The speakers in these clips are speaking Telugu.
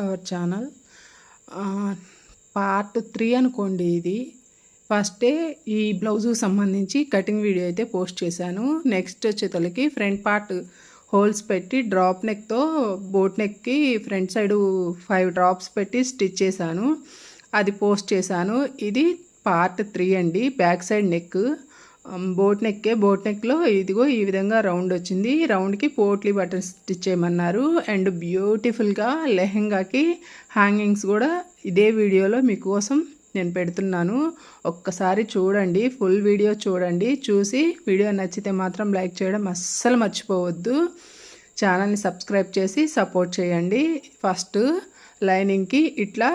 అవర్ ఛానల్ పార్ట్ త్రీ అనుకోండి ఇది. ఫస్టే ఈ బ్లౌజు సంబంధించి కటింగ్ వీడియో అయితే పోస్ట్ చేశాను. నెక్స్ట్ చేతులకి ఫ్రంట్ పార్ట్ హోల్స్ పెట్టి డ్రాప్ నెక్తో బోట్ నెక్కి ఫ్రంట్ సైడ్ ఫైవ్ డ్రాప్స్ పెట్టి స్టిచ్ చేశాను. అది పోస్ట్ చేశాను. ఇది పార్ట్ త్రీ అండి. బ్యాక్ సైడ్ నెక్ బోట్ నెక్కే బోట్ నెక్లో ఇదిగో ఈ విధంగా రౌండ్ వచ్చింది. రౌండ్కి పోట్లీ బటన్ స్టిచ్ చేయమన్నారు. అండ్ బ్యూటిఫుల్గా లెహెంగాకి హ్యాంగింగ్స్ కూడా ఇదే వీడియోలో మీకోసం నేను పెడుతున్నాను. ఒక్కసారి చూడండి ఫుల్ వీడియో చూడండి. చూసి వీడియో నచ్చితే మాత్రం లైక్ చేయడం అస్సలు మర్చిపోవద్దు. ఛానల్ని సబ్స్క్రైబ్ చేసి సపోర్ట్ చేయండి. ఫస్ట్ లైనింగ్కి ఇట్లా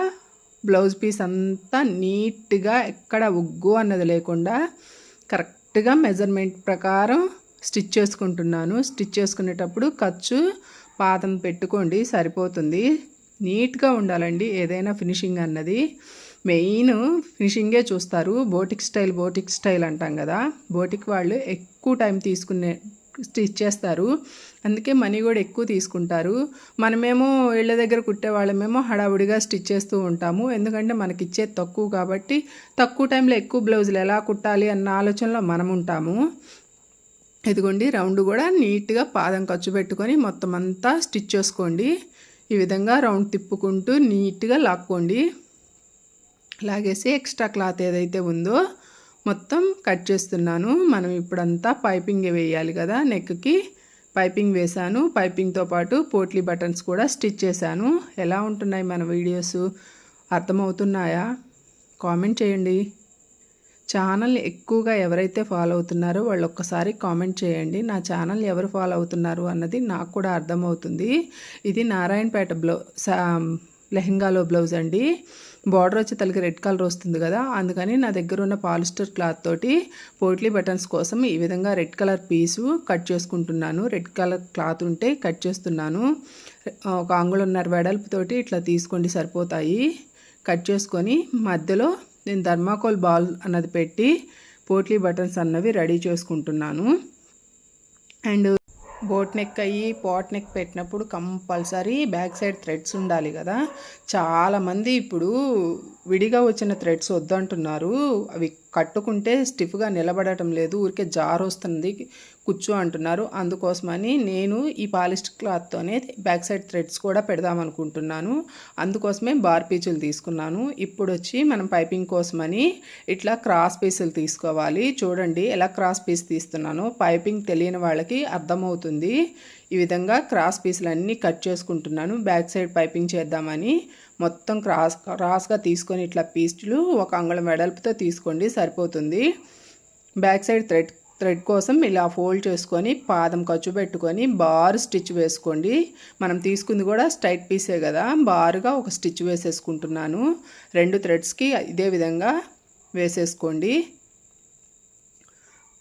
బ్లౌజ్ పీస్ అంతా నీట్గా ఎక్కడ ఉగ్గు అన్నది లేకుండా కరెక్ట్ కరెక్ట్గా మెజర్మెంట్ ప్రకారం స్టిచ్ చేసుకుంటున్నాను. స్టిచ్ చేసుకునేటప్పుడు ఖర్చు పాతం పెట్టుకోండి సరిపోతుంది. నీట్గా ఉండాలండి ఏదైనా ఫినిషింగ్ అన్నది. మెయిన్ ఫినిషింగే చూస్తారు. బోటిక్ స్టైల్ బోటిక్ స్టైల్ అంటాం కదా. బోటిక్ వాళ్ళు ఎక్కువ టైం తీసుకునే స్టిచ్ చేస్తారు. అందుకే మనీ కూడా ఎక్కువ తీసుకుంటారు. మనమేమో ఇళ్ళ దగ్గర కుట్టే వాళ్ళమేమో హడావుడిగా స్టిచ్ చేస్తూ ఉంటాము. ఎందుకంటే మనకి ఇచ్చేది తక్కువ కాబట్టి తక్కువ టైంలో ఎక్కువ బ్లౌజులు ఎలా కుట్టాలి అన్న ఆలోచనలో మనం ఉంటాము. ఇదిగోండి రౌండ్ కూడా నీట్గా పాదం ఖర్చు పెట్టుకొని మొత్తం అంతా స్టిచ్ చేసుకోండి. ఈ విధంగా రౌండ్ తిప్పుకుంటూ నీట్గా లాక్కోండి. లాగేసి ఎక్స్ట్రా క్లాత్ ఏదైతే ఉందో మొత్తం కట్ చేస్తున్నాను. మనం ఇప్పుడంతా పైపింగ్ వేయాలి కదా నెక్కి పైపింగ్ వేశాను. పైపింగ్తో పాటు పోట్లీ బటన్స్ కూడా స్టిచ్ చేశాను. ఎలా ఉంటున్నాయి మన వీడియోస్? అర్థమవుతున్నాయా? కామెంట్ చేయండి. ఛానల్ ఎక్కువగా ఎవరైతే ఫాలో అవుతున్నారో వాళ్ళు ఒక్కసారి కామెంట్ చేయండి. నా ఛానల్ ఎవరు ఫాలో అవుతున్నారు అన్నది నాకు కూడా అర్థమవుతుంది. ఇది నారాయణపేట బ్లౌ లెహెంగాలో బ్లౌజ్ అండి. బార్డర్ వచ్చి తలకి రెడ్ కలర్ వస్తుంది కదా అందుకని నా దగ్గర ఉన్న పాలిస్టర్ క్లాత్ తోటి పోట్లీ బటన్స్ కోసం ఈ విధంగా రెడ్ కలర్ పీసు కట్ చేసుకుంటున్నాను. రెడ్ కలర్ క్లాత్ ఉంటే కట్ చేస్తున్నాను. ఒక అంగుళన్నర వెడల్పుతోటి ఇట్లా తీసుకోండి సరిపోతాయి. కట్ చేసుకొని మధ్యలో నేను ధర్మాకోల్ బాల్ అన్నది పెట్టి పోట్లీ బటన్స్ అన్నవి రెడీ చేసుకుంటున్నాను. అండ్ బోట్ నెక్ అయ్యి పాట్ నెక్ పెట్టినప్పుడు కంపల్సరీ బ్యాక్ సైడ్ థ్రెడ్స్ ఉండాలి కదా. చాలామంది ఇప్పుడు విడిగా వచ్చిన థ్రెడ్స్ వద్దంటున్నారు. అవి కట్టుకుంటే స్టిఫ్గా నిలబడటం లేదు. ఊరికే జార్ వస్తుంది కూర్చో అంటున్నారు. అందుకోసమని నేను ఈ పాలిస్ట్ క్లాత్తోనే బ్యాక్ సైడ్ థ్రెడ్స్ కూడా పెడదాం అనుకుంటున్నాను అందుకోసమే బార్ పీచులు తీసుకున్నాను. ఇప్పుడు వచ్చి మనం పైపింగ్ కోసమని ఇట్లా క్రాస్ పీసులు తీసుకోవాలి. చూడండి ఎలా క్రాస్ పీస్ తీస్తున్నాను. పైపింగ్ తెలియని వాళ్ళకి అర్థమవుతుంది. ఈ విధంగా క్రాస్ పీసులు అన్నీ కట్ చేసుకుంటున్నాను. బ్యాక్ సైడ్ పైపింగ్ చేద్దామని. మొత్తం క్రాస్ క్రాస్గా తీసుకొని ఇట్లా పీస్టులు ఒక అంగుళం వెడల్పుతో తీసుకోండి సరిపోతుంది. బ్యాక్ సైడ్ థ్రెడ్ థ్రెడ్ కోసం ఇలా ఫోల్డ్ చేసుకొని పాదం ఖర్చు పెట్టుకొని బార్ స్టిచ్ వేసుకోండి. మనం తీసుకుంది కూడా స్ట్రైట్ పీసే కదా బారుగా ఒక స్టిచ్ వేసేసుకుంటున్నాను. రెండు థ్రెడ్స్కి ఇదే విధంగా వేసేసుకోండి.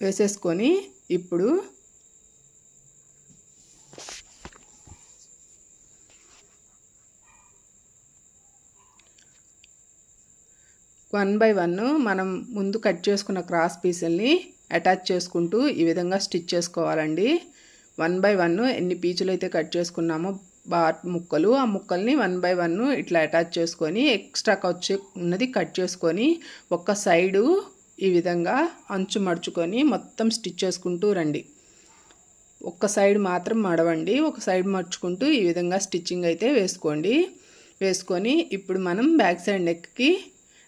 వేసేసుకొని ఇప్పుడు వన్ బై వన్ మనం ముందు కట్ చేసుకున్న క్రాస్ పీసుల్ని అటాచ్ చేసుకుంటూ ఈ విధంగా స్టిచ్ చేసుకోవాలండి. వన్ బై వన్ ఎన్ని పీచులు అయితే కట్ చేసుకున్నామో బాట్ ముక్కలు ఆ ముక్కల్ని వన్ బై వన్ ఇట్లా అటాచ్ చేసుకొని ఎక్స్ట్రా ఖర్చు ఉన్నది కట్ చేసుకొని ఒక సైడు ఈ విధంగా అంచు మడుచుకొని మొత్తం స్టిచ్ చేసుకుంటూ రండి. ఒక్క సైడ్ మాత్రం మడవండి. ఒక సైడ్ మడుచుకుంటూ ఈ విధంగా స్టిచ్చింగ్ అయితే వేసుకోండి. వేసుకొని ఇప్పుడు మనం బ్యాక్ సైడ్ నెక్కి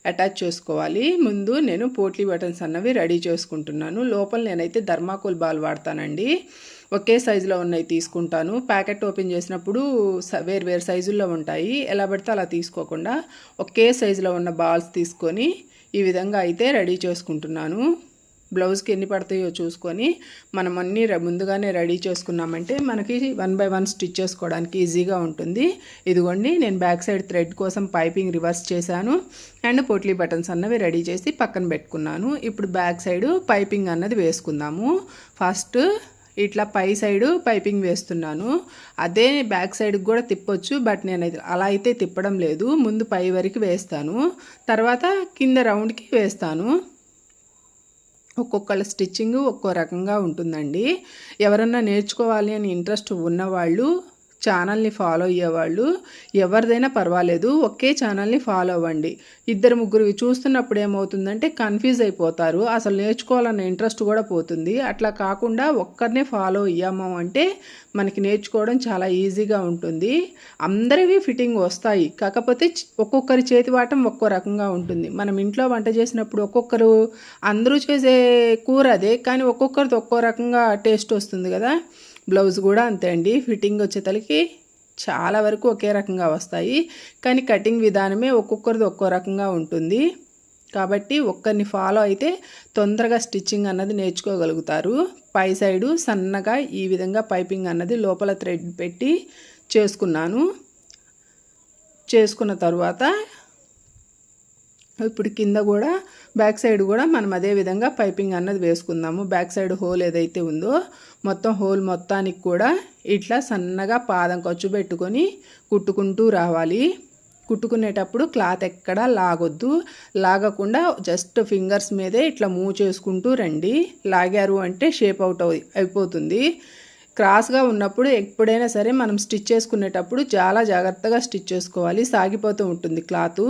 అటాచ్ చేసుకోవాలి. ముందు నేను పోట్లీ బటన్స్ అన్నవి రెడీ చేసుకుంటున్నాను. లోపల నేనైతే ధర్మాకోల్ బాల్ వాడతానండి. ఒకే సైజులో ఉన్నాయి తీసుకుంటాను. ప్యాకెట్ ఓపెన్ చేసినప్పుడు వేరు వేరు సైజుల్లో ఉంటాయి. ఎలా పడితే అలా తీసుకోకుండా ఒకే సైజులో ఉన్న బాల్స్ తీసుకొని ఈ విధంగా అయితే రెడీ చేసుకుంటున్నాను. బ్లౌజ్కి ఎన్ని పడతాయో చూసుకొని మనం అన్నీ ముందుగానే రెడీ చేసుకున్నామంటే మనకి వన్ బై వన్ స్టిచ్ చేసుకోవడానికి ఈజీగా ఉంటుంది. ఇదిగోండి నేను బ్యాక్ సైడ్ థ్రెడ్ కోసం పైపింగ్ రివర్స్ చేశాను. అండ్ పొట్లీ బటన్స్ అన్నవి రెడీ చేసి పక్కన పెట్టుకున్నాను. ఇప్పుడు బ్యాక్ సైడ్ పైపింగ్ అన్నది వేసుకుందాము. ఫస్ట్ ఇట్లా పై సైడ్ పైపింగ్ వేస్తున్నాను. అదే బ్యాక్ సైడ్కి కూడా తిప్పొచ్చు బట్ నేను అలా అయితే తిప్పడం లేదు. ముందు పై వరకు వేస్తాను. తర్వాత కింద రౌండ్కి వేస్తాను. ఒక్కొక్కళ్ళ స్టిచ్చింగ్ ఒక్కో రకంగా ఉంటుందండి. ఎవరన్నా నేర్చుకోవాలి అని ఇంట్రెస్ట్ ఉన్నవాళ్ళు ఛానల్ని ఫాలో అయ్యేవాళ్ళు ఎవరిదైనా పర్వాలేదు ఒకే ఛానల్ని ఫాలో అవ్వండి. ఇద్దరు ముగ్గురు చూస్తున్నప్పుడు ఏమవుతుందంటే కన్ఫ్యూజ్ అయిపోతారు. అసలు నేర్చుకోవాలన్న ఇంట్రెస్ట్ కూడా పోతుంది. అట్లా కాకుండా ఒక్కరినే ఫాలో అయ్యాము అంటే మనకి నేర్చుకోవడం చాలా ఈజీగా ఉంటుంది. అందరివి ఫిట్టింగ్ వస్తాయి. కాకపోతే ఒక్కొక్కరి చేతి వాటం ఒక్కో రకంగా ఉంటుంది. మనం ఇంట్లో వంట చేసినప్పుడు ఒక్కొక్కరు అందరూ చేసే కూర అదే కానీ ఒక్కొక్కరిది ఒక్కో రకంగా టేస్ట్ వస్తుంది కదా. బ్లౌజ్ కూడా అంతే అండి. ఫిట్టింగ్ వచ్చేతలకి చాలా వరకు ఒకే రకంగా వస్తాయి. కానీ కటింగ్ విధానమే ఒక్కొక్కరిది ఒక్కో రకంగా ఉంటుంది. కాబట్టి ఒక్కరిని ఫాలో అయితే తొందరగా స్టిచ్చింగ్ అన్నది నేర్చుకోగలుగుతారు. పై సైడు సన్నగా ఈ విధంగా పైపింగ్ అన్నది లోపల థ్రెడ్ పెట్టి చేసుకున్నాను. చేసుకున్న తర్వాత ఇప్పుడు కింద కూడా బ్యాక్ సైడ్ కూడా మనం అదే విధంగా పైపింగ్ అన్నది వేసుకుందాము. బ్యాక్ సైడ్ హోల్ ఏదైతే ఉందో మొత్తం హోల్ మొత్తానికి కూడా ఇట్లా సన్నగా పాదం ఖర్చు పెట్టుకొని కుట్టుకుంటూ రావాలి. కుట్టుకునేటప్పుడు క్లాత్ ఎక్కడా లాగొద్దు. లాగకుండా జస్ట్ ఫింగర్స్ మీదే ఇట్లా మూవ్ చేసుకుంటూ రండి. లాగారు అంటే షేప్ అవుట్ అయిపోతుంది. క్రాస్గా ఉన్నప్పుడు ఎప్పుడైనా సరే మనం స్టిచ్ చేసుకునేటప్పుడు చాలా జాగ్రత్తగా స్టిచ్ చేసుకోవాలి. సాగిపోతూ ఉంటుంది క్లాత్.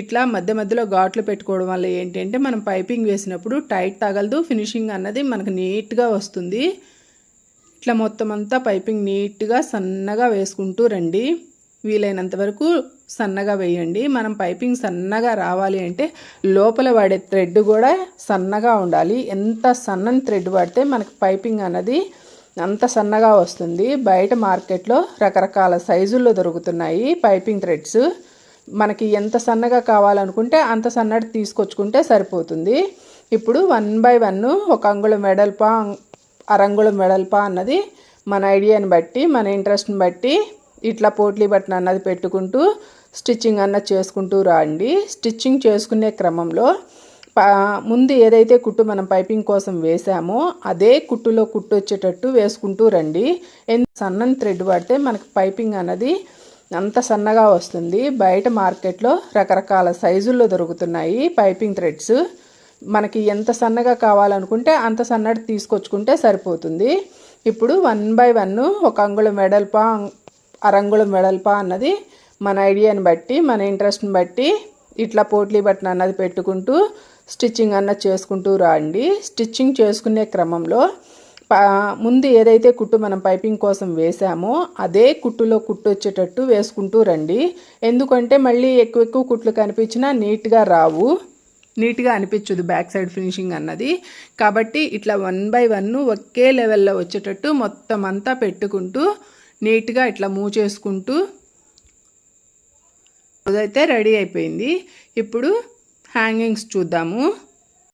ఇట్లా మధ్య మధ్యలో ఘాట్లు పెట్టుకోవడం వల్ల ఏంటంటే మనం పైపింగ్ వేసినప్పుడు టైట్ తగలదు. ఫినిషింగ్ అన్నది మనకు నీట్గా వస్తుంది. ఇట్లా మొత్తం అంతా పైపింగ్ నీట్గా సన్నగా వేసుకుంటూ రండి. వీలైనంత వరకు సన్నగా వేయండి. మనం పైపింగ్ సన్నగా రావాలి అంటే లోపల వాడే థ్రెడ్ కూడా సన్నగా ఉండాలి. ఎంత సన్నని థ్రెడ్ పడితే మనకు పైపింగ్ అన్నది అంత సన్నగా వస్తుంది. బయట మార్కెట్లో రకరకాల సైజుల్లో దొరుకుతున్నాయి పైపింగ్ థ్రెడ్స్. మనకి ఎంత సన్నగా కావాలనుకుంటే అంత సన్నటి తీసుకొచ్చుకుంటే సరిపోతుంది. ఇప్పుడు వన్ బై వన్ ఒక అంగుళం వెడల్పా అరంగుళం వెడల్పా అన్నది మన ఐడియాని బట్టి మన ఇంట్రెస్ట్ని బట్టి ఇట్లా పోట్లీ బట్టన్ అన్నది పెట్టుకుంటూ స్టిచ్చింగ్ అన్నది చేసుకుంటూ రాండి. స్టిచ్చింగ్ చేసుకునే క్రమంలో ముందు ఏదైతే కుట్టు మనం పైపింగ్ కోసం వేసామో అదే కుట్టులో కుట్టు వచ్చేటట్టు వేసుకుంటూ రండి. ఎంత సన్నని థ్రెడ్ పడితే మనకి పైపింగ్ అన్నది అంత సన్నగా వస్తుంది. బయట మార్కెట్లో రకరకాల సైజుల్లో దొరుకుతున్నాయి పైపింగ్ థ్రెడ్స్. మనకి ఎంత సన్నగా కావాలనుకుంటే అంత సన్నటి తీసుకొచ్చుకుంటే సరిపోతుంది. ఇప్పుడు వన్ బై వన్ ఒక అంగుళం వెడల్పా అరంగుళం వెడల్పా అన్నది మన ఐడియాని బట్టి మన ఇంట్రెస్ట్ని బట్టి ఇట్లా పోట్లీ బట్టన్ అన్నది పెట్టుకుంటూ స్టిచ్చింగ్ అన్న చేసుకుంటూ రండి. స్టిచ్చింగ్ చేసుకునే క్రమంలో ముందు ఏదైతే కుట్టు మనం పైపింగ్ కోసం వేసామో అదే కుట్టులో కుట్టు వచ్చేటట్టు వేసుకుంటూ రండి. ఎందుకంటే మళ్ళీ ఎక్కువ ఎక్కువ కుట్లు కనిపించినా నీట్గా రావు. నీట్గా అనిపించదు బ్యాక్ సైడ్ ఫినిషింగ్ అన్నది. కాబట్టి ఇట్లా వన్ బై వన్ ఒకే లెవెల్లో వచ్చేటట్టు మొత్తం అంతా పెట్టుకుంటూ నీట్గా ఇట్లా మూవ్ చేసుకుంటూ అదైతే రెడీ అయిపోయింది. ఇప్పుడు హ్యాంగింగ్స్ చూద్దాము.